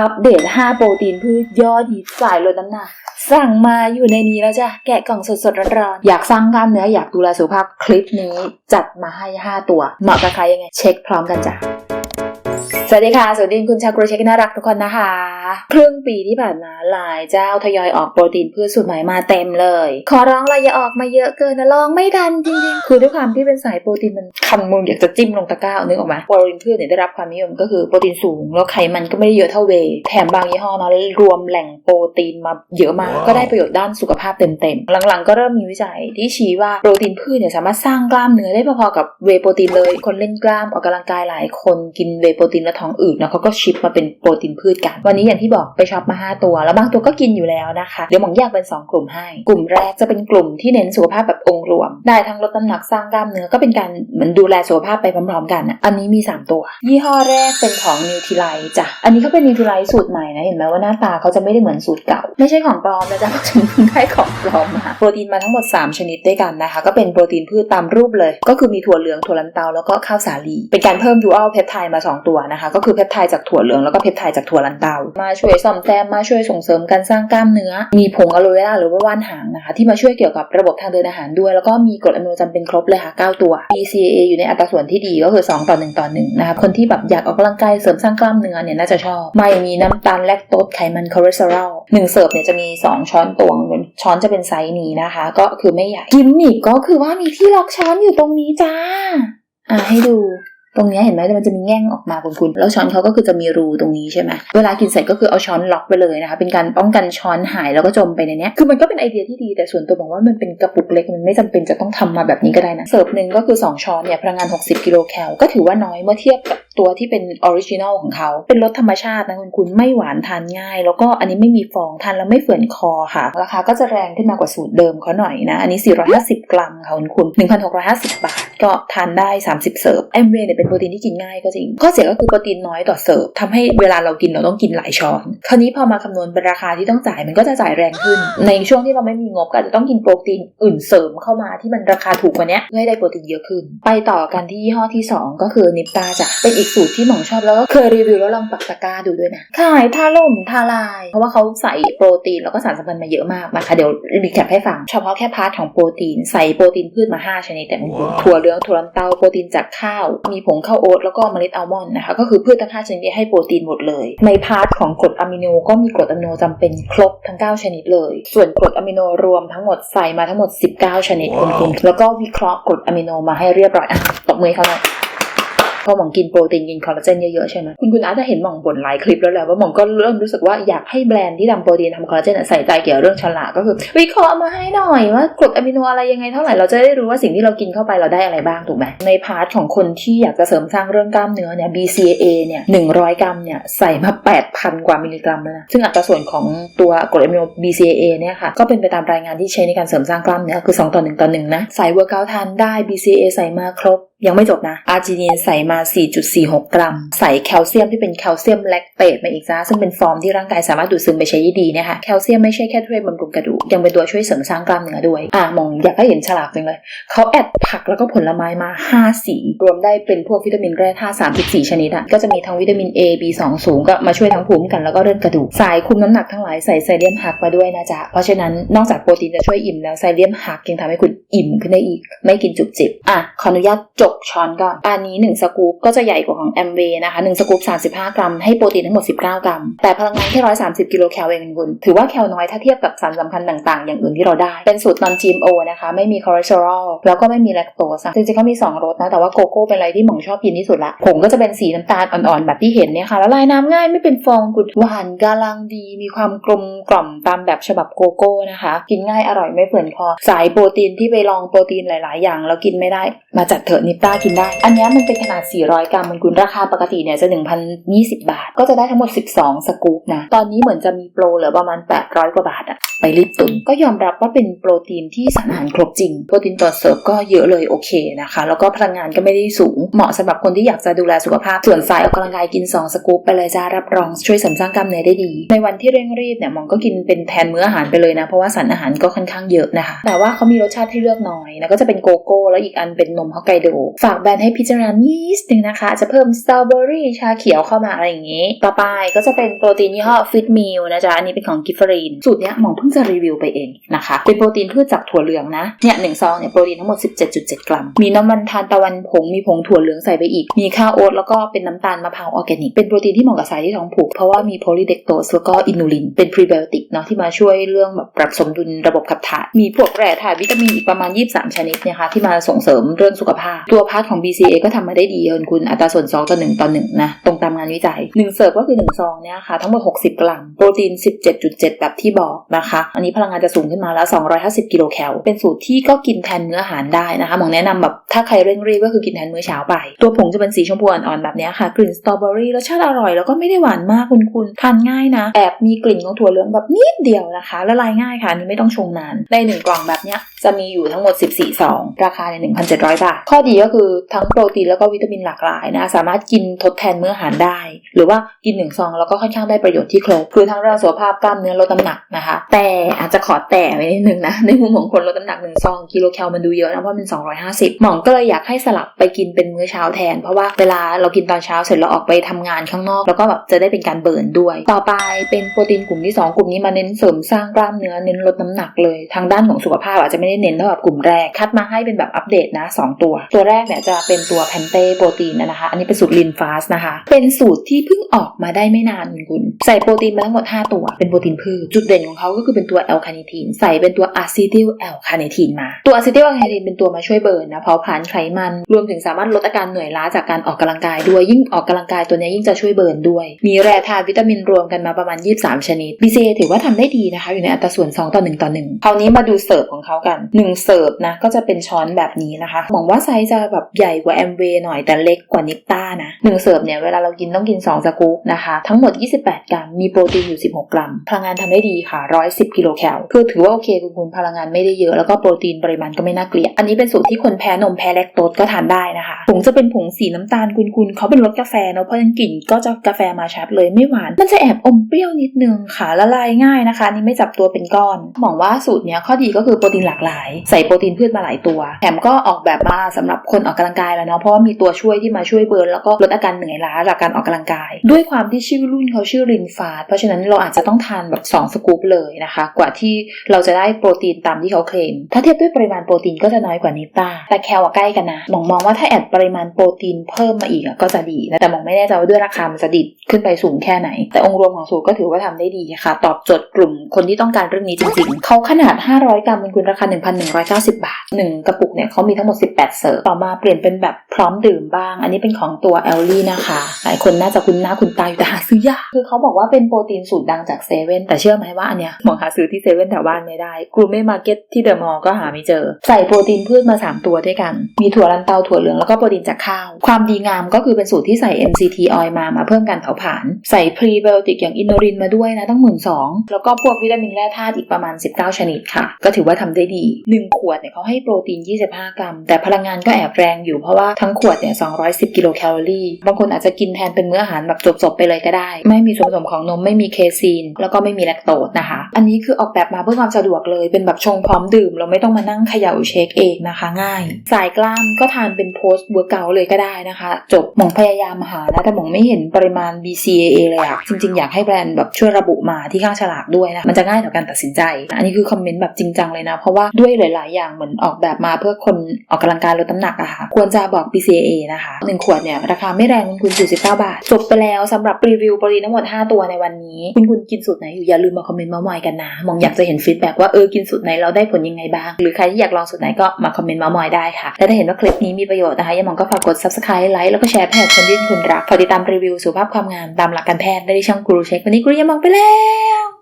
อัปเดต 5 โปรตีนพืชยอดฮิตสายลดน้ำหนักสั่งมาอยู่ในนี้แล้วจ้ะ แกะกล่องสดๆร้อนๆ อยากสร้างกล้ามเนื้ออยากดูแลสุขภาพคลิปนี้จัดมาให้ 5 ตัว เหมาะกับใครยังไง เช็คพร้อมกันจ้ะ สวัสดีค่ะ สวัสดีคุณชาวกรูเช็คน่ารักทุกคนนะคะ ครึ่งปีที่ผ่านมาหลายเจ้าทยอยออกโปรตีนพืชสูตรใหม่มาเต็มเลย ขอร้องเลยอย่าออกมาเยอะเกินนะลองไม่ทันจริงๆ คือด้วยความที่เป็นสายโปรตีนมันคันมืออยากจะจิ้มลงตะกร้าเอานึกออกมาโปรตีนพืชเนี่ยได้รับความนิยมก็คือโปรตีนสูง แล้วไขมันก็ไม่ได้เยอะเท่าเวย์แถมบางยี่ห้อเนาะรวมแหล่งโปรตีนมาเยอะมากก็ได้ประโยชน์ด้านสุขภาพเต็มๆหลังๆก็เริ่มมีวิจัยที่ชี้ว่าโปรตีนพืชเนี่ยสามารถสร้างกล้ามเนื้อได้พอๆกับเวย์โปรตีนเลย คนเล่นกล้ามออกกำลังกายหลายคนกินเวย์โปรตีนแล้วท้องอืดเนาะเขาก็ชิปมาเป็นโปรตีนพืชกัน วันนี้อย่างที่บอกไปช็อปมา 5 ตัว แล้วบางตัวก็กินอยู่แล้วนะคะ เดี๋ยวหมองแยกเป็น 2 กลุ่มให้ กลุ่มแรกจะเป็นกลุ่มที่เน้นสุขภาพแบบองค์รวม ได้ทั้งลดน้ำหนักสร้างกล้ามเนื้อก็เป็นการเหมือนดูแลสุขภาพไปพร้อมๆกันอะอันนี้มี 3 ตัว ยี่ห้อแรกเป็นของนิวท i ไลจ้ะอันนี้เขาเป็นนิวท i ไลสูตรใหม่นะเห็นไหมว่าหน้าตาเขาจะไม่ได้เหมือนสูตรเก่า ไม่ใช่ของปลอมนะจ๊ะฉันเพิ่งได้ของปลอมมาโปรตีนมาทั้งหมด 3 ชนิดด้วยกันนะคะ ก็เป็นโปรตีนพืชตามรูปเลย ก็คือมีถั่วเหลืองถั่วลันเตาแล้วก็ข้าวสาลี เป็นการเพิ่มดูอัลเพปไทด์มา 2 ตัวนะคะก็คือเพปไทด์จากถั่วเหลืองแล้วก็เพปไทด์จากถั่วลันเตา มาช่วยซ่อมแซมมาช่วยส่งเสริมการสร้างกล้ามเนื้อ มีผงอะโลเวราหรือว่าว่านหางนะคะที่มาช่วยเกี่ยวกับระบบทางเดินอาหารด้วย แล้วก็มีกรดอะมิโนจำเป็นครบเลยค่ะ 9 ตัว BCAA อยู่ในอัตราส่วนที่ดีก็คือ 2 ต่อ 1 ต่อ1นะคะคนที่แบบอยากออกกำลังกายเสริมสร้างกล้ามเนื้อเนี่ยน่าจะชอบ ไม่มีน้ำตาลแลคโตสไขมันคอเลสเตอรอลหนึ่งเสิร์ฟเนี่ยจะมี 2 ช้อนตวงช้อนจะเป็นไซส์นี้นะคะ ก็คือไม่ใหญ่กิมมิกก็คือว่ามีที่ล็อกช้อนอยู่ตรงนี้จ้าอะให้ดู ตรงนี้เห็นไหมมันจะมีแง่งออกมาคุณคุณแล้วช้อนเขาก็คือจะมีรูตรงนี้ใช่ไหมเวลากินเสร็จก็คือเอาช้อนล็อกไปเลยนะคะ เป็นการป้องกันช้อนหายแล้วก็จมไปในนี้คือมันก็เป็นไอเดียที่ดีแต่ส่วนตัวบอกว่ามันเป็นกระปุกเล็กมันไม่จำเป็นจะต้องทำมาแบบนี้ก็ได้นะเสิร์ฟหนึ่งก็คือ 2 ช้อนเนี่ยพลังงาน 60 กิโลแคลก็ถือว่าน้อยเมื่อเทียบกับตัวที่เป็นออริจินอลของเขาเป็นรสธรรมชาตินะคุณคุณไม่หวานทานง่าย แล้วก็อันนี้ไม่มีฟองทานแล้วไม่เฝื่อนคอค่ะราคาก็จะแรงขึ้นมากว่าสูตรเดิมเขาหน่อยนะอันนี้ 450 กรัมค่ะคุณคุณ 1,650 บาท ก็ทานได้ 30 เสิร์ฟแอมเวย์เนี่ยเป็นโปรตีนที่กินง่ายก็จริง ข้อเสียก็คือโปรตีนน้อยต่อเสิร์ฟทำให้เวลาเรากินเราต้องกินหลายช้อน คราวนี้พอมาคำนวณเป็นราคาที่ต้องจ่ายมันก็จะจ่ายแรงขึ้น ในช่วงที่เราไม่มีงบก็อาจจะต้องกินโปรตีนอื่นเสริมเข้ามาที่มันราคาถูกกว่านี้เพื่อให้ได้โปรตีนเยอะขึ้น ไปต่อกันที่ยี่ห้อที่ 2 ก็คือนิปตาจ้ะเป็นอีกสูตรที่หมองชอบแล้วก็เคยรีวิวแล้วลองปักตะกร้าดูด้วยนะขายทาล่มทาลาย เพราะว่าเขาใส่โปรตีนแล้วก็สารสำคัญมาเยอะมากนะคะเดี๋ยวรีแคปให้ฟังเฉพาะแค่พาร์ทของโปรตีนใส่โปรตีนพืชมา 5 ชนิดแต่มันคือถั่วเหลืองถั่วลันเตาโปรตีนจากข้าวมีผงข้าวโอ๊ตแล้วก็เมล็ดอัลมอนด์นะคะ ก็คือพืชทั้ง5ชนิดนี้ให้โปรตีนหมดเลย ในพาร์ทของกรดอะมิโนก็มีกรดอะมิโนจำเป็นครบทั้ง 9 ชนิดเลย ส่วนกรดอะมิโนรวมทั้งหมดใส่มาทั้งหมด 19 ชนิดคุณคุณแล้วก็วิเคราะห์กรดอะมิโนมาให้เรียบร้อยอะตบมือเขาหน่อย พอหมองกินโปรตีนกินคอลลาเจนเยอะๆใช่ไหมคุณคุณอาจจะเห็นหมองบ่นหลายคลิปแล้วแหละว่าหมองก็เริ่มรู้สึกว่าอยากให้แบรนด์ที่ทำโปรตีนทำคอลลาเจนใส่ใจเกี่ยวกับเรื่องฉลากก็คือวิเคราะห์มาให้หน่อยว่ากรดอะมิโนอะไรยังไงเท่าไหร่เราจะได้รู้ว่าสิ่งที่เรากินเข้าไปเราได้อะไรบ้างถูกไหมในพาร์ทของคนที่อยากจะเสริมสร้างเรื่องกล้ามเนื้อเนี่ย BCAA เนี่ย100 กรัมเนี่ยใส่มา 8,000 กว่ามิลลิกรัมแล้วนะซึ่งอัตราส่วนของตัวกรดอะมิโน BCAA เนี่ยค่ะก็เป็นไปตามรายงานที่ใช้ในการเสริมสร้างกล้ามเนื้อคือ 2 ต่อ 1 ต่อ 1 นะ ใส่เวิร์กอัทานได้ BCAA ใส่มาครบ ยังไม่จบนะ อาร์จินีนใส่มา 4.46 กรัม ใส่แคลเซียมที่เป็นแคลเซียมแลคเตตมาอีกจ้าซึ่งเป็นฟอร์มที่ร่างกายสามารถดูดซึมไปใช้ได้ดีนะคะ แคลเซียมไม่ใช่แค่ช่วยบำรุงกระดูก ยังเป็นตัวช่วยเสริมสร้างกล้ามเนื้อด้วย อะมองอยากให้เห็นฉลากจังเลย เขาแอดผักแล้วก็ผลไม้มา 5 สี รวมได้เป็นพวกวิตามินแร่ธาตุ34 ชนิดอะ ก็จะมีทั้งวิตามิน A B2 สูงก็มาช่วยทั้งภูมิกันแล้วก็เรื่องกระดูก สายคุมน้ำหนักทั้งหลายใส่ไซเลียมหักมาด้วยนะจ๊ะ เพราะฉะนั้นนอกจากโปรตีนจะช่วยอิ่มแล้วไซเลียมหักยังทำให้คุณอิ่มขึ้นได้อีก ไม่กินจุกจิบ อะขออนุญาตจกช้อนก่อน อันนี้ 1 สกู๊ปก็จะใหญ่กว่าของแอมเวนะคะ1สกู๊ป35 กรัม ให้โปรตีนทั้งหมด 19 กรัม แต่พลังงานแค่130 กิโลแคลเองคุณ ถือว่าแคลน้อยถ้าเทียบกับสารสำคัญต่างๆ อย่างอื่นที่เราได้ เป็นสูตร non GMO นะคะ ไม่มีคอเลสเตอรอล แล้วก็ไม่มีแลคโตสจริงๆเขามี 2 รสนะ แต่ว่าโกโก้เป็นอะไรที่หม่องชอบกินที่สุดละ ผงก็จะเป็นสีน้ำตาลอ่อนๆ แบบที่เห็นเนี่ยค่ะละลายน้ำง่ายไม่เป็นฟองกุดหวานกำลังดี มีความกลมกล่อมตามแบบฉบับโกโก้นะคะ กินง่ายอร่อยไม่เปื่อนคอ สายโปรตีนที่ไปลองโปรตีนหลาย ๆ อย่างแล้วกินไม่ได้ มาจัดเถอะนิต้ากินได้ อันเนี้ยมันเป็นขนาด 400 กรัมมันคุณราคาปกติเนี่ยจะ 1,020 บาท ก็จะได้ทั้งหมด 12 สกู๊ปนะ ตอนนี้เหมือนจะมีโปรเหลือประมาณ 800 กว่าบาทอะไปรีบตุน ก็ยอมรับว่าเป็นโปรตีนที่สารอาหารครบจริง โปรตีนต่อเสิร์ฟก็เยอะเลยโอเคนะคะ แล้วก็พลังงานก็ไม่ได้สูง เหมาะสำหรับคนที่อยากจะดูแลสุขภาพ ส่วนสายออกกำลังกายกิน 2 สกู๊ปไปเลยจ้ารับรองช่วยเสริมสร้างกล้ามเนื้อได้ดี ในวันที่เร่งรีบเนี่ยหมองก็กินเป็นแทนมื้ออาหารไปเลยนะ เพราะว่าสารอาหารก็ค่อนข้างเยอะนะคะ แต่ว่าเขามีรสชาติให้เลือกน้อยนะก็จะเป็นโกโก้ แล้วอีกอันเป็นนมฮอกไกโดฝากแบรนด์ให้พิจารณานิดนึงนะคะ จะเพิ่มสตรอเบอรี่ชาเขียวเข้ามาอะไรอย่างนี้ ต่อไปก็จะเป็นโปรตีนยี่ห้อฟิตมิลนะจ๊ะ อันนี้เป็นของกิฟเฟอรีน สูตรเนี้ยหมองเพิ่งจะรีวิวไปเองนะคะ เป็นโปรตีนพืชจากถั่วเหลืองนะ เนี่ยหนึ่งซองเนี่ยโปรตีนทั้งหมด 17.7 กรัม มีน้ำมันทานตะวันผง มีผงถั่วเหลืองใส่ไปอีก มีข้าวโอ๊ตแล้วก็เป็นน้ำตาลมะพร้าวออร์แกนิก เป็นโปรตีนที่เหมาะกับสายที่ท้องผูก เพราะว่ามีโพลีเดกโตสแล้วก็อินูลิน เป็นพรีไบโอติกเนาะที่มาช่วยเรื่องแบบปรับสมดุลระบบขับถ่าย มีพวกแร่ธาตุวิตามินอีกประมาณ 23 ชนิดนะคะที่มาส่งเสริมเรื่องสุขภาพตัววพาร์ทของ BCA ก็ทำมาได้ดีเกินคุณอัตราส่วน 2 ต่อ 1 ต่อ 1 นะ ตรงตามงานวิจัย 1 เสิร์ฟก็คือ 1 ซองเนี่ยค่ะ ทั้งหมด 60 กรัม โปรตีน 17.7 แบบที่บอกนะคะ อันนี้พลังงานจะสูงขึ้นมาแล้ว 250 กิโลแคลเป็นสูตรที่ก็กินแทนเนื้ออาหารได้นะคะหมอแนะนำแบบถ้าใครเร่งรีบก็คือกินแทนมื้อเช้าไป ตัวผงจะเป็นสีชมพูอ่อนๆแบบนี้ค่ะ กลิ่นสตรอเบอรี่รสชาติอร่อยแล้วก็ไม่ได้หวานมากคุณคุณทานง่ายนะแอบมีกลิ่นของถั่วเหลืองแบบนิดเดียวนะคะละลายง่ายค่ะนนี้ไม่ต้องชงนานในหนึ่งกล่องแบบเนี้ยจะมีอยู่ทั้งหมด 14ซองราคาใน1,700 บาท ข้อดีก็คือทั้งโปรตีนแล้วก็วิตามินหลากหลายนะ สามารถกินทดแทนเมื้ออาหารได้ หรือว่ากินหนึ่งซองแล้วก็ค่อนข้างได้ประโยชน์ที่ครบ คือทั้งเรื่องสุขภาพกล้ามเนื้อลดน้ำหนักนะคะ แต่อาจจะขอแต่ไว้นิดนึงนะ ในมุมของคนลดน้ำหนักหนึ่งซองกิโลแคลมันดูเยอะนะเพราะมัน 250 หมองก็เลยอยากให้สลับไปกินเป็นมื้อเช้าแทน เพราะว่าเวลาเรากินตอนเช้าเสร็จเราออกไปทำงานข้างนอก แล้วก็แบบจะได้เป็นการเบิร์นด้วย ต่อไปเป็นโปรตีนกลุ่มที่สองกลุ่มนี้มาเน้นเสริมสร้างกล้ามเนื้อเน้นลดน้ำหนักเลย ทางด้านของสุขภาพอาจจะไม่ได้เน้นเท่ากับกลุ่มแรกคัดมาให้เป็นแบบอัปเดตนะ 2 ตัวตัวแรกเนี่ยจะเป็นตัวแพนเต้โปรตีนนะคะ อันนี้เป็นสูตรลินฟาสนะคะ เป็นสูตรที่เพิ่งออกมาได้ไม่นานคุณคุณใส่โปรตีนมาทั้งหมด 5 ตัว เป็นโปรตีนพืช จุดเด่นของเขาก็คือเป็นตัวแอลคาเนทีน ใส่เป็นตัวอะซิติลแอลคาเนทีนมา ตัวอะซิติลแอลคาเนทีนเป็นตัวมาช่วยเบิร์นนะเผาผลาญไขมัน รวมถึงสามารถลดอาการเหนื่อยล้าจากการออกกำลังกายด้วย ยิ่งออกกำลังกายตัวนี้ยิ่งจะช่วยเบิร์นด้วย มีแร่ธาตุวิตามินรวมกันมาประมาณ 23 ชนิด BCA ถือว่าทำได้ดีนะคะ อยู่ในอัตราส่วน 2 ต่อ 1 ต่อ 1 คราวนี้มาดูเสิร์ฟของเขากัน 1 เสิร์ฟนะก็จะเป็นช้อนแบบนี้นะคะหวังว่าไซส์จะแบบใหญ่กว่าแอมเวหน่อยแต่เล็กกว่านิกต้านะหนึ่งเสิร์ฟเนี่ยเวลาเรากินต้องกิน 2 สกู๊ปนะคะ ทั้งหมด 28 กรัม มีโปรตีนอยู่ 16 กรัม พลังงานทำได้ดีค่ะ 110 กิโลแคลคือถือว่าโอเคคุณคุณพลังงานไม่ได้เยอะแล้วก็โปรตีนปริมาณก็ไม่น่าเกลียด อันนี้เป็นสูตรที่คนแพ้นมแพ้แลคโตสก็ทานได้นะคะ ผงจะเป็นผงสีน้ำตาลคุณๆเขาเป็นรสกาแฟเนาะเพราะฉะนั้นกลิ่นก็จะกาแฟมาชัดเลยไม่หวาน มันจะแอบอมเปรี้ยวนิดนึงค่ะละลายง่ายนะคะนี่ไม่จับตัวเป็นก้อนหวังว่าสูตรเนี้ยข้อดีก็คือโปรตีนหลากหลาย ใส่โปรตีนพืชมาหลายตัวแถมก็ออกแบบมาสำหรับคนออกกำลังกายแล้วเนาะเพราะว่ามีตัวช่วยที่มาช่วยเบิร์นแล้วก็ลดอาการเหนื่อยล้าจากการออกกำลังกาย ด้วยความที่ชื่อรุ่นเขาชื่อรินฟาดเพราะฉะนั้นเราอาจจะต้องทานแบบ 2 สกู๊ปเลยนะคะ กว่าที่เราจะได้โปรตีนตามที่เขาเคลมถ้าเทียบด้วยปริมาณโปรตีนก็จะน้อยกว่านิต้าแต่แคลใกล้กันนะมองมองว่าถ้าแอดปริมาณโปรตีนเพิ่มมาอีกก็จะดีนะแต่มองไม่แน่ใจว่าด้วยราคามันจะดิดขึ้นไปสูงแค่ไหน แต่องค์รวมของสูตรก็ถือว่าทำได้ดีค่ะ ตอบโจทย์กลุ่มคนที่ต้องการเรื่องนี้จริงๆเขาขนาด 500 กรัมเป็นคุณราคา 1,190 บาท 1 กระปุกเนี่ยเขามีทั้งหมด 18 เสิร์ฟต่อมาเปลี่ยนเป็นแบบพร้อมดื่มบ้าง อันนี้เป็นของตัวเอลลี่นะคะ หลายคนน่าจะคุ้นหน้าคุ้นตาอยู่แต่หาซื้อยากคือเขาบอกว่าเป็นโปรตีนสูตรดังจากเซเว่นแต่เชื่อไหมว่าอันเนี้ยมองหาซื้อที่เซเว่นแถวบ้านไม่ได้กรูเม่มาร์เก็ตที่เดอะมอลล์ก็หาไม่เจอ ใส่โปรตีนพืชมา 3 ตัวด้วยกัน มีถั่วลันเตาถั่วเหลืองแล้วก็โปรตีนจากข้าว ความดีงามก็คือเป็นสูตรที่ใส่ MCT oil มามาเพิ่มการเผาผลาญใส่พรีไบโอติกอย่างอินโนรินมาด้วยนะตั้งหมื่นสองแล้วก็พวกวิตามินแร่ธาตุอีกประมาณ 19 ชนิดค่ะ ก็ถือว่าทำได้ดี 1 ขวดเนี่ยเขาให้โปรตีน 25 กรัม แต่พลังงานก็แอบแรงอยู่เพราะว่าทั้งขวดเนี่ย210 กิโลแคลอรี่ บางคนอาจจะกินแทนเป็นมื้ออาหารแบบจบๆไปเลยก็ได้ ไม่มีส่วนผสมของนมไม่มีเคซีน แล้วก็ไม่มีแลคโตสนะคะ อันนี้คือออกแบบมาเพื่อความสะดวกเลยเป็นแบบชงพร้อมดื่ม เราไม่ต้องมานั่งเขย่าเช็คเองนะคะง่าย สายกล้ามก็ทานเป็นโพสต์เวิร์กเกาเลยก็ได้นะคะ จบหมองพยายามหานะแต่หมองไม่เห็นปริมาณ BCAA เลยอะจริงๆ อยากให้แบรนด์แบบช่วยระบุมาที่ข้างฉลากด้วยนะมันจะง่ายต่อการตัดสินใจ อันนี้คือคอมเมนต์แบบจริงจังเลยนะ เพราะว่าด้วยหลาย ๆ อย่างเหมือนออกแบบมาเพื่อคนออกกำลังกายลดน้ำหนักอะคะ ควรจะบอก BCAA นะคะหนึ่งขวดเนี่ยราคาไม่แรงคุณคุณ49บาท จบไปแล้วสำหรับรีวิวโปรตีนทั้งหมด 5 ตัวในวันนี้ คุณคุณกินสูตรไหนอยู่อย่าลืมมาคอมเมนต์มาหมอยกันนะ มองอยากจะเห็นฟีดแบ็กว่าเออกินสูตรไหนเราได้ผลยังไงบ้าง หรือใครที่อยากลองสูตรไหนก็มาคอมเมนต์มาหมอยได้ค่ะ และถ้าเห็นว่าคลิปนี้มีประโยชน์นะคะอย่ามองก็ฝากกด subscribe ไลค์แล้วก็แชร์ให้กับคนที่คุณรักฝากติดตามรีวิวสุขภาพความงามตามหลักการแพทย์ได้ที่ช่องกูรูเช็ควันนี้กูรูยามองไปแล้ว